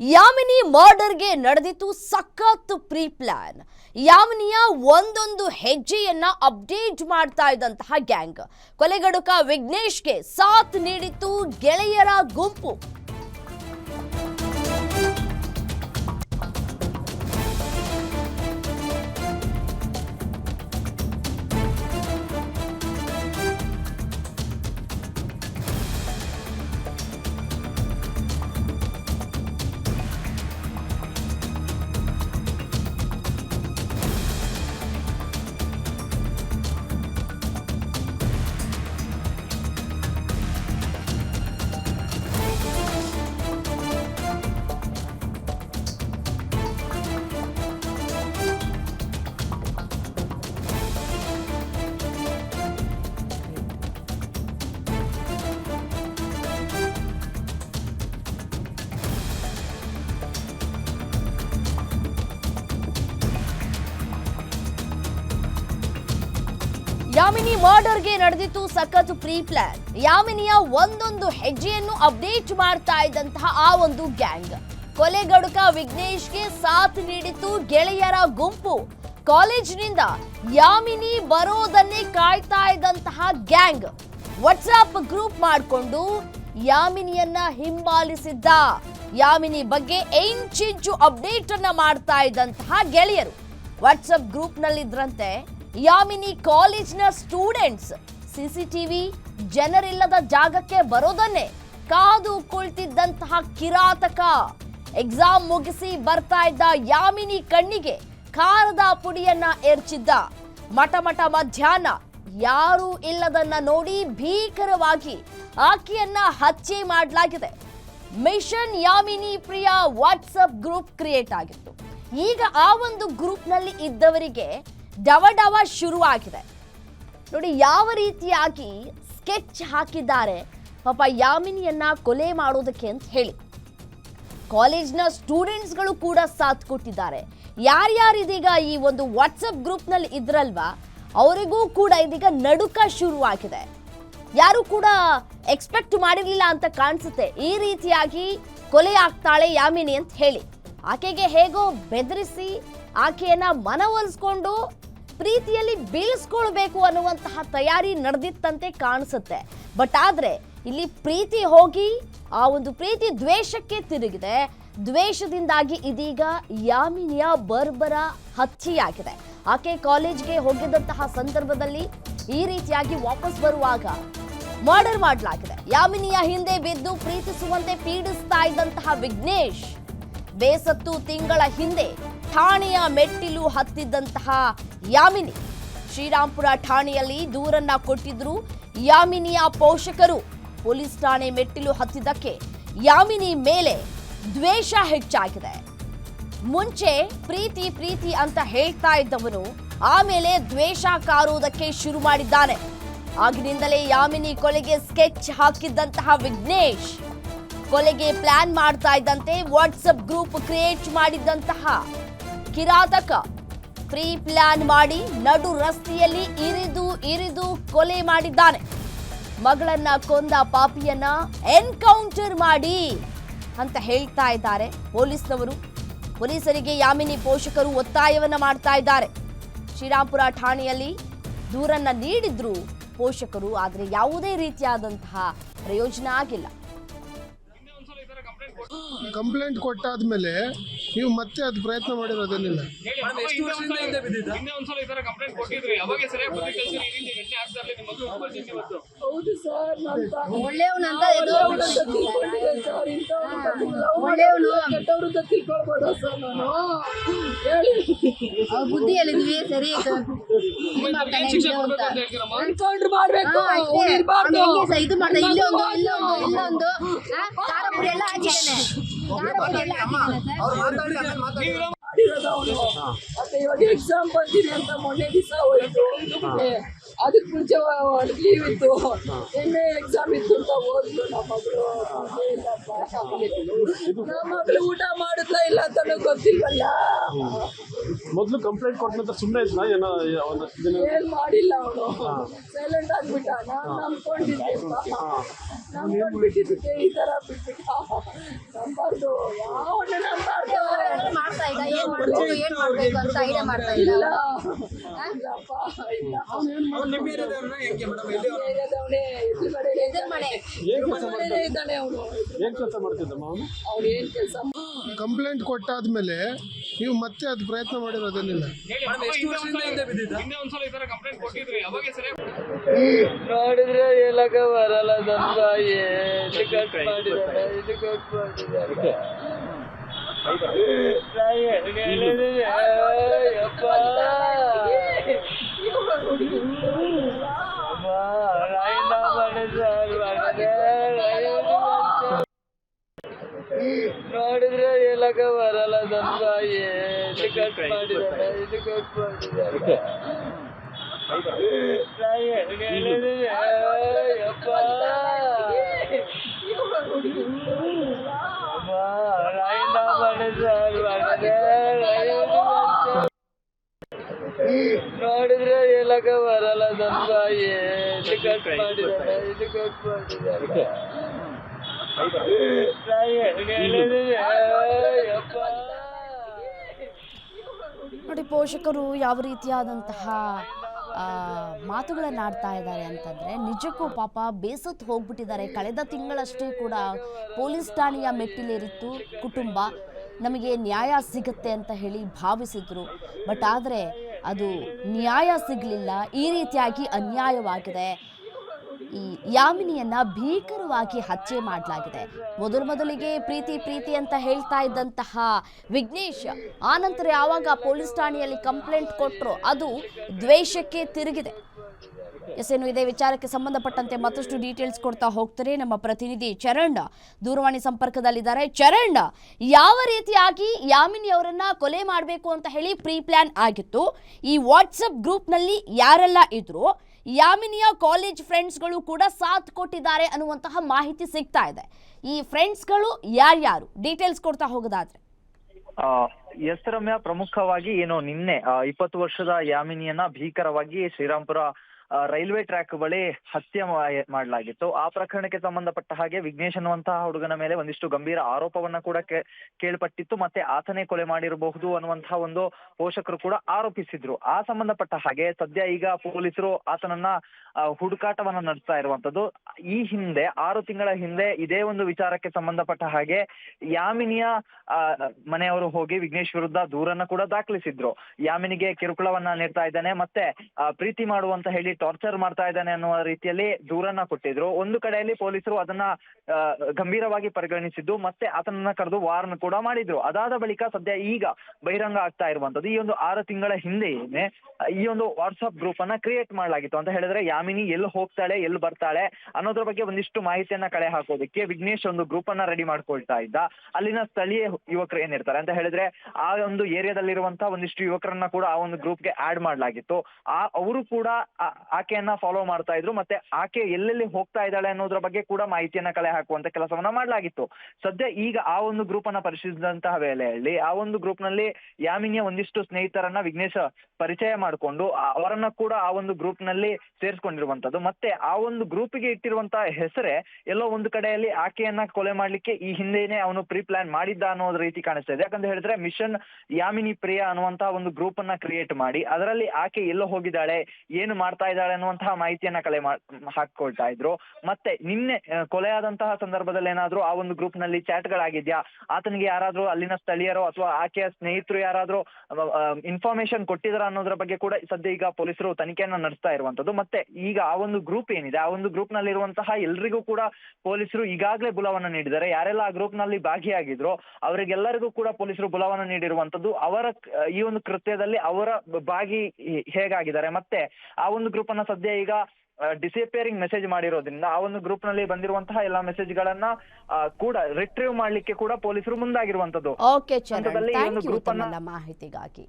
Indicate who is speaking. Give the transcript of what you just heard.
Speaker 1: ಯಾಮಿನಿ ಮರ್ಡರ್ಗೆ ನಡೆದಿತ್ತು ಸಖತ್ pre plan. ಯಾಮಿನಿಯ ಒಂದೊಂದು ಹೆಜ್ಜೆಯನ್ನ ಅಪ್ಡೇಟ್ ಮಾಡ್ತಾ ಇದ್ದಂತಹ ಗ್ಯಾಂಗ್. ಕೊಲೆಗಡುಕ ವಿಘ್ನೇಶ್ಗೆ ಸಾಥ್ ನೀಡಿತ್ತು ಗೆಳೆಯರ ಗುಂಪು. ಮರ್ಡರ್ಗೆ ನಡೆದಿತ್ತು ಸಖತ್ ಪ್ರೀ ಪ್ಲಾನ್ ಯಾಮಿನಿಯ ಒಂದೊಂದು ಹೆಜ್ಜೆಯನ್ನು ಅಪ್ಡೇಟ್ ಮಾಡ್ತಾ ಇದ್ದಂತಹ ಆ ಒಂದು ಗ್ಯಾಂಗ್. ಕೊಲೆಗಡುಕ ವಿಘ್ನೇಶ್ಗೆ ಸಾಥ್ ನೀಡಿತ್ತು ಗೆಳೆಯರ ಗುಂಪು. ಕಾಲೇಜಿನಿಂದ ಯಾಮಿನಿ ಬರೋದನ್ನೇ ಕಾಯ್ತಾ ಇದ್ದಂತಹ ಗ್ಯಾಂಗ್. ವಾಟ್ಸ್ಆಪ್ ಗ್ರೂಪ್ ಮಾಡಿಕೊಂಡು ಯಾಮಿನಿಯನ್ನ ಹಿಂಬಾಲಿಸಿದ್ದ. ಯಾಮಿನಿ ಬಗ್ಗೆ ಇಂಚಿಂಚು ಅಪ್ಡೇಟ್ ಅನ್ನ ಮಾಡ್ತಾ ಇದ್ದಂತಹ ಗೆಳೆಯರು. ವಾಟ್ಸಪ್ ಗ್ರೂಪ್ ನಲ್ಲಿದ್ರಂತೆ ಯಾಮಿನಿ ಕಾಲೇಜ್ನ ಸ್ಟೂಡೆಂಟ್ಸ್, ಸಿಸಿಟಿವಿ ಜನರಿಲ್ಲದ ಜಾಗಕ್ಕೆ ಬರೋದನ್ನೇ ಕಾದು ಕುಳಿತಿದ್ದಂತಹ ಕಿರಾತಕ. ಎಕ್ಸಾಮ್ ಮುಗಿಸಿ ಬರ್ತಾ ಇದ್ದ ಯಾಮಿನಿ ಕಣ್ಣಿಗೆ ಖಾರದ ಪುಡಿಯನ್ನ ಎರಚಿದ್ದ ಮಟ ಮಟ ಮಧ್ಯಾಹ್ನ ಯಾರೂ ಇಲ್ಲದನ್ನ ನೋಡಿ ಭೀಕರವಾಗಿ ಆಕೆಯನ್ನ ಹತ್ಯೆ ಮಾಡಲಾಗಿದೆ. Mission Yamini Priya WhatsApp group create ಆಗಿತ್ತು. ಈಗ ಆ ಒಂದು ಗ್ರೂಪ್ನಲ್ಲಿ ಇದ್ದವರಿಗೆ ಡವ ಡವ ಶುರುವಾಗಿದೆ. ನೋಡಿ, ಯಾವ ರೀತಿಯಾಗಿ ಸ್ಕೆಚ್ ಹಾಕಿದ್ದಾರೆ ಪಾಪ ಯಾಮಿನಿಯನ್ನ ಕೊಲೆ ಮಾಡೋದಕ್ಕೆ ಅಂತ ಹೇಳಿ. ಕಾಲೇಜ್ನ ಸ್ಟೂಡೆಂಟ್ಸ್ಗಳು ಕೂಡ ಸಾಥ್ ಕೊಟ್ಟಿದ್ದಾರೆ. ಯಾರ್ಯಾರು ಇದೀಗ ಈ ಒಂದು ವಾಟ್ಸಪ್ ಗ್ರೂಪ್ನಲ್ಲಿ ಇದ್ರಲ್ವಾ, ಅವರಿಗೂ ಕೂಡ ಇದೀಗ ನಡುಕ ಶುರುವಾಗಿದೆ. ಯಾರು ಕೂಡ ಎಕ್ಸ್ಪೆಕ್ಟ್ ಮಾಡಿರಲಿಲ್ಲ ಅಂತ ಕಾಣಿಸುತ್ತೆ. ಈ ರೀತಿಯಾಗಿ ಕೊಲೆ ಆಗ್ತಾಳೆ ಯಾಮಿನಿ ಅಂತ ಹೇಳಿ. ಆಕೆಗೆ ಹೇಗೋ ಬೆದರಿಸಿ ಆಕೆಯನ್ನ ಮನವೊಲಿಸ್ಕೊಂಡು ಪ್ರೀತಿಯಲ್ಲಿ ಬೀಳಿಸ್ಕೊಳ್ಬೇಕು ಅನ್ನುವಂತಹ ತಯಾರಿ ನಡೆದಿತ್ತಂತೆ ಕಾಣಿಸುತ್ತೆ. ಬಟ್ ಆದ್ರೆ ಇಲ್ಲಿ ಪ್ರೀತಿ ಹೋಗಿ, ಆ ಒಂದು ಪ್ರೀತಿ ದ್ವೇಷಕ್ಕೆ ತಿರುಗಿದೆ. ದ್ವೇಷದಿಂದಾಗಿ ಇದೀಗ ಯಾಮಿನಿಯ ಬರ್ಬರ ಹತ್ಯೆಯಾಗಿದೆ. ಆಕೆ ಕಾಲೇಜ್ಗೆ ಹೋಗಿದ್ದಂತಹ ಸಂದರ್ಭದಲ್ಲಿ ಈ ರೀತಿಯಾಗಿ ವಾಪಸ್ ಬರುವಾಗ ಮರ್ಡರ್ ಮಾಡಲಾಗಿದೆ. ಯಾಮಿನಿಯ ಹಿಂದೆ ಬಿದ್ದು ಪ್ರೀತಿಸುವಂತೆ ಪೀಡಿಸ್ತಾ ಇದ್ದಂತಹ ವಿಘ್ನೇಶ್ ಬೇಸತ್ತು ತಿಂಗಳ ಹಿಂದೆ ಠಾಣೆಯ ಮೆಟ್ಟಿಲು ಹತ್ತಿದ್ದಂತಹ ಯಾಮಿನಿ. ಶ್ರೀರಾಂಪುರ ಠಾಣೆಯಲ್ಲಿ ದೂರನ್ನ ಕೊಟ್ಟಿದ್ರು ಯಾಮಿನಿಯ ಪೋಷಕರು. ಪೊಲೀಸ್ ಠಾಣೆ ಮೆಟ್ಟಿಲು ಹತ್ತಿದ್ದಕ್ಕೆ ಯಾಮಿನಿ ಮೇಲೆ ದ್ವೇಷ ಹೆಚ್ಚಾಗಿದೆ. ಮುಂಚೆ ಪ್ರೀತಿ ಪ್ರೀತಿ ಅಂತ ಹೇಳ್ತಾ ಇದ್ದವನು ಆಮೇಲೆ ದ್ವೇಷ ಕಾರುವುದಕ್ಕೆ ಶುರು ಮಾಡಿದ್ದಾನೆ. ಆಗಿನಿಂದಲೇ ಯಾಮಿನಿ ಕೊಲೆಗೆ ಸ್ಕೆಚ್ ಹಾಕಿದ್ದಂತಹ ವಿಘ್ನೇಶ್. ಕೊಲೆಗೆ ಪ್ಲಾನ್ ಮಾಡ್ತಾ ಇದ್ದಂತೆ ವಾಟ್ಸಪ್ ಗ್ರೂಪ್ ಕ್ರಿಯೇಟ್ ಮಾಡಿದ್ದಂತಹ ಕಿರಾತಕ ಪ್ರೀ ಪ್ಲಾನ್ ಮಾಡಿ ನಡು ರಸ್ತೆಯಲ್ಲಿ ಇರಿದು ಇರಿದು ಕೊಲೆ ಮಾಡಿದ್ದಾನೆ. ಮಗಳನ್ನ ಕೊಂದ ಪಾಪಿಯನ್ನ ಎನ್ಕೌಂಟರ್ ಮಾಡಿ ಅಂತ ಹೇಳ್ತಾ ಇದ್ದಾರೆ ಪೊಲೀಸ್ನವರು. ಪೊಲೀಸರಿಗೆ ಯಾಮಿನಿ ಪೋಷಕರು ಒತ್ತಾಯವನ್ನ ಮಾಡ್ತಾ ಇದ್ದಾರೆ. ಶ್ರೀರಾಂಪುರ ಠಾಣೆಯಲ್ಲಿ ದೂರನ್ನ ನೀಡಿದ್ರು ಪೋಷಕರು, ಆದರೆ ಯಾವುದೇ ರೀತಿಯಾದಂತಹ ಪ್ರಯೋಜನ ಆಗಿಲ್ಲ.
Speaker 2: ಕಂಪ್ಲೇಂಟ್ ಕೊಟ್ಟಾದ್ಮೇಲೆ ನೀವು ಮತ್ತೆ ಅದು ಪ್ರಯತ್ನ ಮಾಡಿರೋದೇನಿಲ್ಲ
Speaker 3: ಮೇಡಮ್, ಎಷ್ಟು ವರ್ಷದಿಂದ ಹಿಂದೆ
Speaker 4: ಸರ್
Speaker 5: ಒಳ್ಳೆಯವನಂತ
Speaker 4: ಒಳ್ಳೆಯವನು ತಿಳ್ಕೊಳ್ಬೋದ ಸರ್. ನಾನು.
Speaker 5: ಅವ್ರ ಬುದ್ಧಿ ಹೇಳಿದ್ವಿ ಸರಿ ಇದು
Speaker 4: ಎನ್ಕೌಂಟರ್ ಮಾಡ್ಬೇಕು.
Speaker 5: ಇಲ್ಲೊಂದು ಒಂದು ಇಲ್ಲೊಂದು ಇಲ್ಲೊಂದು ಆ, ಖಾರ ಪುಡಿ ಎಲ್ಲ ಹಾಕಿದ್ದಾನೆ.
Speaker 4: ಇವಾಗ ಎಕ್ಸಾಮ್ ಬಂದಿದೆ ಅಂತ ಮೊನ್ನೆ ದಿವಸ ಅದಕ್ಕೆ ಮುಂಚೆ ಲೀವ್ ಇತ್ತು ನಿನ್ನೆ ಎಕ್ಸಾಮ್ ಇತ್ತು ಅಂತ ಓದ್ಲು ನಮ್ಮ ಮಗಳು ನಮ್ಮ ಮಗಳು ಊಟ ಮಾಡುತ್ತಾ ಇಲ್ಲ ಅಂತ ಗೊತ್ತಿಲ್ವಲ್ಲ
Speaker 3: ಮೊದಲು ಕಂಪ್ಲೇಂಟ್ ಕೊಟ್ಟ ನಂತರ ಸುಮ್ಮನೆ ಇದ್ನ? ಏನೋ ಒಂದಷ್ಟು ದಿನ
Speaker 4: ಏನ್ ಮಾಡಿಲ್ಲ ಅವನು. ಸೈಲೆಂಟ್ ಆಗ್ಬಿಟ್ಟ. ನಾನ್ ನಂಬ್ಕೊಂಡಿದ್ದೆ ಈ ತರ ಬಿಟ್ಬಿಟ್ಟ ನಂಬಾರ್ದು. ಯಾವನ್ನ ನಂಬಾರ್ದು.
Speaker 5: ಮಾಡ್ತಾ ಇದ್ದ? ಏನ್ ಮಾಡ್ಬೇಕು ಏನ್ ಮಾಡ್ಬೇಕು ಅಂತ ಐಡಿಯಾ ಮಾಡ್ತಾ ಇದ್ದ?
Speaker 4: ಇಲ್ಲ. ಇಲ್ಲಪ್ಪ ಇಲ್ಲ ಏರಿಯಾದವನೇ ಎದುರುಗಡೆ.
Speaker 5: ಎದುರು ಮನೆ
Speaker 3: ಏನ್ ಕೆಲಸ
Speaker 4: ಮನೆಯಲ್ಲೇ ಇದ್ದಾನೆ ಅವನು.
Speaker 3: ಏನ್ ಕೆಲಸ ಮಾಡ್ತಿದ್ದಮ್ಮ ಅವನು?
Speaker 4: ಅವ್ನು ಏನ್ ಕೆಲಸ
Speaker 2: ಕಂಪ್ಲೇಂಟ್ ಕೊಟ್ಟಾದ್ಮೇಲೆ ನೀವು ಮತ್ತೆ ಅದು ಪ್ರಯತ್ನ ಮಾಡಿರೋದೇನಿಲ್ಲ
Speaker 6: ನೋಡಿದ್ರೆ ಎಲ್ಲಕ ಬರಲ್ಲ ಸ್ವಲ್ಪ ಎಲ್ಲಿ ಕಟ್ ಮಾಡಿದ್ದಾರೆ ಕಟ್ ಮಾಡಿದ್ದಾರೆ ನೋಡಿದ್ರೆ ಹೇಳಕ ಬರಲ್ಲ ಸ್ವಲ್ಪ ಎಲ್ಲಿ ಕಟ್ ಮಾಡಿದ್ದಾರೆ ಇದು ಕಟ್ ಮಾಡಿದ್ದಾರೆ ನಾನ್ ಹೇಳಿದ್ರೆ, ಯಪ್ಪ. ಅಮ್ಮ, ರಾಯಣ್ಣ ಮಾಡಿದ್ದಾರೆ, ಮಾಡಿದ್ದಾರೆ, ನೋಡಿದ್ರೆ ಹೇಳಕ ಬರಲ್ಲ ಸ್ವಲ್ಪ ಎಲ್ಲಿ ಕಟ್ ಮಾಡಿದ್ದಾರೆ ಇದು ಕಟ್ ಮಾಡಿದ್ದಾರೆ ನಾನ್ ಹೇಳಿದ್ರೆ, ಯಪ್ಪ.
Speaker 1: ನೋಡಿ, ಪೋಷಕರು ಯಾವ ರೀತಿಯಾದಂತಹ ಮಾತುಗಳನ್ನ ಆಡ್ತಾ ಇದ್ದಾರೆ ಅಂತಂದ್ರೆ, ನಿಜಕ್ಕೂ ಪಾಪ ಬೇಸತ್ತು ಹೋಗ್ಬಿಟ್ಟಿದ್ದಾರೆ. ಕಳೆದ ತಿಂಗಳಷ್ಟೇ ಕೂಡ ಪೊಲೀಸ್ ಠಾಣೆಯ ಮೆಟ್ಟಿಲೇರಿತ್ತು ಕುಟುಂಬ. ನಮಗೆ ನ್ಯಾಯ ಸಿಗುತ್ತೆ ಅಂತ ಹೇಳಿ ಭಾವಿಸಿದ್ರು. ಬಟ್ ಆದರೆ ಅದು ನ್ಯಾಯ ಸಿಗಲಿಲ್ಲ. ಈ ರೀತಿಯಾಗಿ ಅನ್ಯಾಯವಾಗಿದೆ. ಈ ಯಾಮಿನಿಯನ್ನ ಭೀಕರವಾಗಿ ಹತ್ಯೆ ಮಾಡಲಾಗಿದೆ. ಮೊದಲು ಮೊದಲಿಗೆ ಪ್ರೀತಿ ಪ್ರೀತಿ ಅಂತ ಹೇಳ್ತಾ ಇದ್ದಂತಹ ವಿಘ್ನೇಶ್ ಆನಂತರ ಯಾವಾಗ ಪೊಲೀಸ್ ಠಾಣೆಯಲ್ಲಿ ಕಂಪ್ಲೇಂಟ್ ಕೊಟ್ಟರು ಅದು ದ್ವೇಷಕ್ಕೆ ತಿರುಗಿದೆ. ಎಸ್ ಏನು ಇದೇ ವಿಚಾರಕ್ಕೆ ಸಂಬಂಧಪಟ್ಟಂತೆ ಮತ್ತಷ್ಟು ಡೀಟೇಲ್ಸ್ ಕೊಡ್ತಾ ಹೋಗ್ತಾರೆ ನಮ್ಮ ಪ್ರತಿನಿಧಿ ಚರಣ್. ದೂರವಾಣಿ ಸಂಪರ್ಕದಲ್ಲಿದ್ದಾರೆ. ಚರಣ್, ಯಾವ ರೀತಿಯಾಗಿ ಯಾಮಿನಿ ಅವರನ್ನ ಕೊಲೆ ಮಾಡಬೇಕು ಅಂತ ಹೇಳಿ ಪ್ರೀ ಪ್ಲಾನ್ ಆಗಿತ್ತು. ಈ ವಾಟ್ಸಪ್ ಗ್ರೂಪ್ನಲ್ಲಿ ಯಾರೆಲ್ಲ ಇದ್ರು ಯಾಮಿನಿಯ ಕಾಲೇಜ್ ಫ್ರೆಂಡ್ಸ್ಗಳು ಕೂಡ ಸಾಥ್ ಕೊಟ್ಟಿದ್ದಾರೆ ಅನ್ನುವಂತಹ ಮಾಹಿತಿ ಸಿಗ್ತಾ ಇದೆ. ಈ ಫ್ರೆಂಡ್ಸ್ಗಳು ಯಾರ್ಯಾರು? ಡೀಟೇಲ್ಸ್ ಕೊಡ್ತಾ ಹೋಗೋದಾದ್ರೆ.
Speaker 7: ಎಸ್ ರಮ್ಯ, ಪ್ರಮುಖವಾಗಿ ಏನು ನಿನ್ನೆ ಇಪ್ಪತ್ತು ವರ್ಷದ ಯಾಮಿನಿಯನ್ನ ಭೀಕರವಾಗಿ ಶ್ರೀರಾಮ್ಪುರ ರೈಲ್ವೆ ಟ್ರ್ಯಾಕ್ ಬಳಿ ಹತ್ಯೆ ಮಾಡಲಾಗಿತ್ತು. ಆ ಪ್ರಕರಣಕ್ಕೆ ಸಂಬಂಧಪಟ್ಟ ಹಾಗೆ ವಿಘ್ನೇಶ್ ಅನ್ನುವಂತಹ ಹುಡುಗನ ಮೇಲೆ ಒಂದಿಷ್ಟು ಗಂಭೀರ ಆರೋಪವನ್ನ ಕೂಡ ಕೇಳ್ಪಟ್ಟಿತ್ತು. ಮತ್ತೆ ಆತನೇ ಕೊಲೆ ಮಾಡಿರಬಹುದು ಅನ್ನುವಂತಹ ಒಂದು ಪೋಷಕರು ಕೂಡ ಆರೋಪಿಸಿದ್ರು. ಆ ಸಂಬಂಧಪಟ್ಟ ಹಾಗೆ ಸದ್ಯ ಈಗ ಪೊಲೀಸರು ಆತನನ್ನ ಹುಡುಕಾಟವನ್ನ ನಡೆಸ್ತಾ ಇರುವಂತದ್ದು. ಈ ಹಿಂದೆ, ಆರು ತಿಂಗಳ ಹಿಂದೆ ಇದೇ ಒಂದು ವಿಚಾರಕ್ಕೆ ಸಂಬಂಧಪಟ್ಟ ಹಾಗೆ ಯಾಮಿನಿಯ ಮನೆಯವರು ಹೋಗಿ ವಿಘ್ನೇಶ್ ವಿರುದ್ಧ ದೂರನ್ನ ಕೂಡ ದಾಖಲಿಸಿದ್ರು. ಯಾಮಿನಿಗೆ ಕಿರುಕುಳವನ್ನ ನೀಡ್ತಾ ಇದ್ದಾನೆ. ಮತ್ತೆ ಪ್ರೀತಿ ಮಾಡುವಂತ ಹೇಳಿ ಟಾರ್ಚರ್ ಮಾಡ್ತಾ ಇದ್ದಾನೆ ಅನ್ನುವ ರೀತಿಯಲ್ಲಿ ದೂರನ್ನ ಕೊಟ್ಟಿದ್ರು. ಒಂದು ಕಡೆಯಲ್ಲಿ ಪೊಲೀಸರು ಅದನ್ನ ಗಂಭೀರವಾಗಿ ಪರಿಗಣಿಸಿದ್ದು, ಮತ್ತೆ ಆತನನ್ನ ಕರೆದು ವಾರ್ನ್ ಕೂಡ ಮಾಡಿದ್ರು. ಅದಾದ ಬಳಿಕ ಸದ್ಯ ಈಗ ಬಹಿರಂಗ ಆಗ್ತಾ ಇರುವಂತದ್ದು ಈ ಒಂದು ಆರು ತಿಂಗಳ ಹಿಂದೆಯೇನೆ ಈ ಒಂದು ವಾಟ್ಸ್ಆಪ್ ಗ್ರೂಪ್ ಅನ್ನ ಕ್ರಿಯೇಟ್ ಮಾಡಲಾಗಿತ್ತು ಅಂತ ಹೇಳಿದ್ರೆ, ಯಾಮಿನಿ ಎಲ್ಲಿ ಹೋಗ್ತಾಳೆ, ಎಲ್ಲಿ ಬರ್ತಾಳೆ ಅನ್ನೋದ್ರ ಬಗ್ಗೆ ಒಂದಿಷ್ಟು ಮಾಹಿತಿಯನ್ನ ಕಳೆ ಹಾಕೋದಕ್ಕೆ ವಿಘ್ನೇಶ್ ಒಂದು ಗ್ರೂಪ್ ಅನ್ನ ರೆಡಿ ಮಾಡ್ಕೊಳ್ತಾ ಇದ್ದ. ಅಲ್ಲಿನ ಸ್ಥಳೀಯ ಯುವಕರು ಏನಿರ್ತಾರೆ ಅಂತ ಹೇಳಿದ್ರೆ, ಆ ಒಂದು ಏರಿಯಾದಲ್ಲಿರುವಂತಹ ಒಂದಿಷ್ಟು ಯುವಕರನ್ನ ಕೂಡ ಆ ಒಂದು ಗ್ರೂಪ್ಗೆ ಆಡ್ ಮಾಡಲಾಗಿತ್ತು. ಆ, ಅವರು ಕೂಡ ಆಕೆಯನ್ನ ಫಾಲೋ ಮಾಡ್ತಾ ಇದ್ರು, ಮತ್ತೆ ಆಕೆ ಎಲ್ಲೆಲ್ಲಿ ಹೋಗ್ತಾ ಇದ್ದಾಳೆ ಅನ್ನೋದ್ರ ಬಗ್ಗೆ ಕೂಡ ಮಾಹಿತಿಯನ್ನ ಕಲೆ ಹಾಕುವಂತ ಕೆಲಸವನ್ನ ಮಾಡಲಾಗಿತ್ತು. ಸದ್ಯ ಈಗ ಆ ಒಂದು ಗ್ರೂಪ್ ಅನ್ನ ಪರಿಶೀಲಿಸಿದಂತಹ ವೇಳೆಯಲ್ಲಿ, ಆ ಒಂದು ಗ್ರೂಪ್ನಲ್ಲಿ ಯಾಮಿನಿಯ ಒಂದಿಷ್ಟು ಸ್ನೇಹಿತರನ್ನ ವಿಘ್ನೇಶ್ ಪರಿಚಯ ಮಾಡಿಕೊಂಡು ಅವರನ್ನ ಕೂಡ ಆ ಒಂದು ಗ್ರೂಪ್ನಲ್ಲಿ ಸೇರಿಸ್ಕೊಂಡಿರುವಂತದ್ದು. ಮತ್ತೆ ಆ ಒಂದು ಗ್ರೂಪಿಗೆ ಇಟ್ಟಿರುವಂತಹ ಹೆಸರೇ ಎಲ್ಲೋ ಒಂದು ಕಡೆಯಲ್ಲಿ ಆಕೆಯನ್ನ ಕೊಲೆ ಮಾಡ್ಲಿಕ್ಕೆ ಈ ಹಿಂದೆನೆ ಅವನು ಪ್ರೀ ಪ್ಲಾನ್ ಮಾಡಿದ್ದ ಅನ್ನೋದ್ ರೀತಿ ಕಾಣಿಸ್ತಾ ಇದೆ. ಯಾಕಂತ ಹೇಳಿದ್ರೆ ಮಿಷನ್ ಯಾಮಿನಿ ಪ್ರಿಯ ಅನ್ನುವಂತಹ ಒಂದು ಗ್ರೂಪ್ ಅನ್ನ ಕ್ರಿಯೇಟ್ ಮಾಡಿ, ಅದರಲ್ಲಿ ಆಕೆ ಎಲ್ಲೋ ಹೋಗಿದ್ದಾಳೆ, ಏನು ಮಾಡ್ತಾ ಇದ್ದಾಳೆ ಅನ್ನುವಂತಹ ಮಾಹಿತಿಯನ್ನ ಕಲೆ ಹಾಕೊಳ್ತಾ ಇದ್ರು. ಮತ್ತೆ ನಿನ್ನೆ ಕೊಲೆಯಾದಂತಹ ಸಂದರ್ಭದಲ್ಲಿ ಏನಾದ್ರೂ ಆ ಒಂದು ಗ್ರೂಪ್ನಲ್ಲಿ ಚಾಟ್ ಗಳಾಗಿದ್ಯಾ ಆತನಿಗೆ ಯಾರಾದ್ರೂ ಅಲ್ಲಿನ ಸ್ಥಳೀಯರು ಅಥವಾ ಆಕೆಯ ಸ್ನೇಹಿತರು ಯಾರಾದ್ರೂ ಇನ್ಫಾರ್ಮೇಶನ್ ಕೊಟ್ಟಿದಾರ ಅನ್ನೋದ್ರ ಬಗ್ಗೆ ಕೂಡ ಸದ್ಯ ಈಗ ಪೊಲೀಸರು ತನಿಖೆಯನ್ನ ನಡೆಸ್ತಾ ಇರುವಂತದ್ದು. ಮತ್ತೆ ಈಗ ಆ ಒಂದು ಗ್ರೂಪ್ ಏನಿದೆ, ಆ ಒಂದು ಗ್ರೂಪ್ ನಲ್ಲಿರುವಂತಹ ಎಲ್ರಿಗೂ ಕೂಡ ಪೊಲೀಸರು ಈಗಾಗಲೇ ಬುಲವನ್ನು ನೀಡಿದ್ದಾರೆ. ಯಾರೆಲ್ಲ ಆ ಗ್ರೂಪ್ನಲ್ಲಿ ಭಾಗಿಯಾಗಿದ್ರು, ಅವರಿಗೆಲ್ಲರಿಗೂ ಕೂಡ ಪೊಲೀಸರು ಬುಲವನ್ನು ನೀಡಿರುವಂತದ್ದು, ಅವರ ಈ ಒಂದು ಕೃತ್ಯದಲ್ಲಿ ಅವರ ಭಾಗಿ ಹೇಗಾಗಿದ್ದಾರೆ. ಮತ್ತೆ ಆ ಒಂದು ಗ್ರೂಪ್ ಅನ್ನ ಸದ್ಯ ಈಗ ಡಿಸಿಪೇರಿಂಗ್ ಮೆಸೇಜ್ ಮಾಡಿರೋದ್ರಿಂದ ಆ ಒಂದು ಗ್ರೂಪ್ನಲ್ಲಿ ಬಂದಿರುವಂತಹ ಎಲ್ಲಾ ಮೆಸೇಜ್ ಗಳನ್ನ ಕೂಡ ರಿಟ್ರೀವ್ ಮಾಡ್ಲಿಕ್ಕೆ ಕೂಡ ಪೊಲೀಸರು ಮುಂದಾಗಿರುವಂತದ್ದು
Speaker 1: ಮಾಹಿತಿಗಾಗಿ.